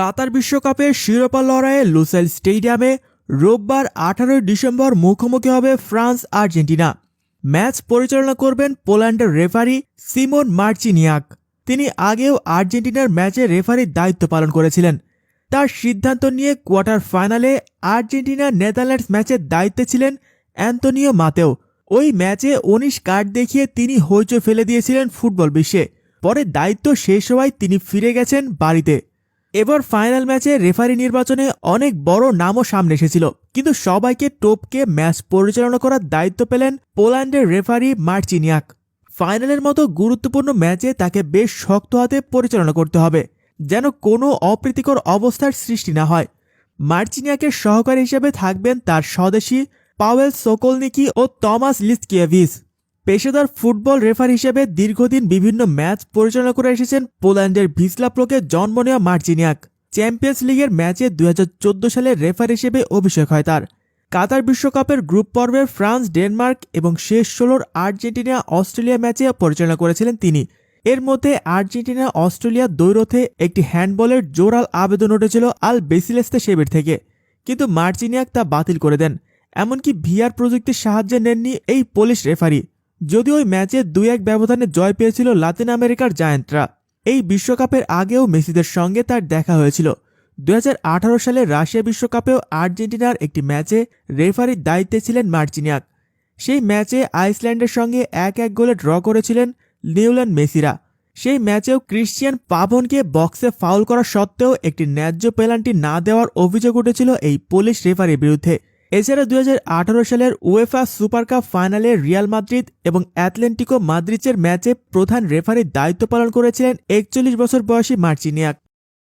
কাতার বিশ্বকাপের শিরোপা লড়াইয়ে লুসাইল স্টেডিয়ামে রোববার আঠারোই ডিসেম্বর মুখোমুখি হবে ফ্রান্স, আর্জেন্টিনা। ম্যাচ পরিচালনা করবেন পোল্যান্ডের রেফারি সিমন মার্চিনিয়াক। তিনি আগেও আর্জেন্টিনার ম্যাচে রেফারির দায়িত্ব পালন করেছিলেন। তার সিদ্ধান্ত নিয়ে কোয়ার্টার ফাইনালে আর্জেন্টিনা নেদারল্যান্ডস ম্যাচের দায়িত্বে ছিলেন অ্যান্তনিও মাতেও। ওই ম্যাচে উনিশ কার্ড দেখিয়ে তিনি হইচই ফেলে দিয়েছিলেন ফুটবল বিশ্বে। পরে দায়িত্ব শেষ হওয়ায় তিনি ফিরে গেছেন বাড়িতে। এবার ফাইনাল ম্যাচে রেফারি নির্বাচনে অনেক বড় নামও সামনে এসেছিল। কিন্তু সবাইকে টোপকে ম্যাচ পরিচালনা করার দায়িত্ব পেলেন পোল্যান্ডের রেফারি মার্চিনিয়াক। ফাইনালের মতো গুরুত্বপূর্ণ ম্যাচে তাকে বেশ শক্ত হাতে পরিচালনা করতে হবে, যেন কোনো অপ্রীতিকর অবস্থার সৃষ্টি না হয়। মার্চিনিয়াকের সহকারী হিসেবে থাকবেন তার স্বদেশী পাওয়েল সোকলনিকি ও টমাস লিস্কিয়েভিস পেশাদার ফুটবল রেফার হিসেবে দীর্ঘদিন বিভিন্ন ম্যাচ পরিচালনা করে এসেছেন পোল্যান্ডের ভিসলাপ্লোকে জন্ম নেওয়া মার্চিনিয়াক চ্যাম্পিয়ন্স লিগের ম্যাচে দুই সালে রেফার হিসেবে অভিষেক হয় তার। কাতার বিশ্বকাপের গ্রুপ পর্বে ফ্রান্স, ডেনমার্ক এবং শেষ ষোলোর আর্জেন্টিনা, অস্ট্রেলিয়া ম্যাচে পরিচালনা করেছিলেন তিনি। এর মধ্যে আর্জেন্টিনা, অস্ট্রেলিয়া দ্বৈরথে একটি হ্যান্ডবলের জোরাল আবেদন উঠেছিল আল বেসিলেস্তে সেবের থেকে। কিন্তু মার্চিনিয়াক তা বাতিল করে দেন। এমনকি ভিআর প্রযুক্তির সাহায্যে নেননি এই পোলিশ রেফারি। যদিও ওই ম্যাচে দুই এক ব্যবধানে জয় পেয়েছিল লাতিন আমেরিকার জায়ান্টরা। এই বিশ্বকাপের আগেও মেসিদের সঙ্গে তার দেখা হয়েছিল। দু হাজার আঠারো সালে রাশিয়া বিশ্বকাপেও আর্জেন্টিনার একটি ম্যাচে রেফারির দায়িত্বে ছিলেন মার্চিনিয়াক। সেই ম্যাচে আইসল্যান্ডের সঙ্গে এক এক গোলে ড্র করেছিলেন নিউল্যান্ড মেসিরা। সেই ম্যাচেও ক্রিশ্চিয়ান পাভনকে বক্সে ফাউল করা সত্ত্বেও একটি ন্যায্য পেনাল্টি না দেওয়ার অভিযোগ উঠেছিল এই পুলিশ রেফারির বিরুদ্ধে। এছাড়া দু হাজার আঠারো সালের ওয়েফা সুপার কাপ ফাইনালে রিয়াল মাদ্রিদ এবং অ্যাটলেন্টিকো মাদ্রিচের ম্যাচে প্রধান রেফারির দায়িত্ব পালন করেছিলেন একচল্লিশ বছর বয়সী মার্চিনিয়াক।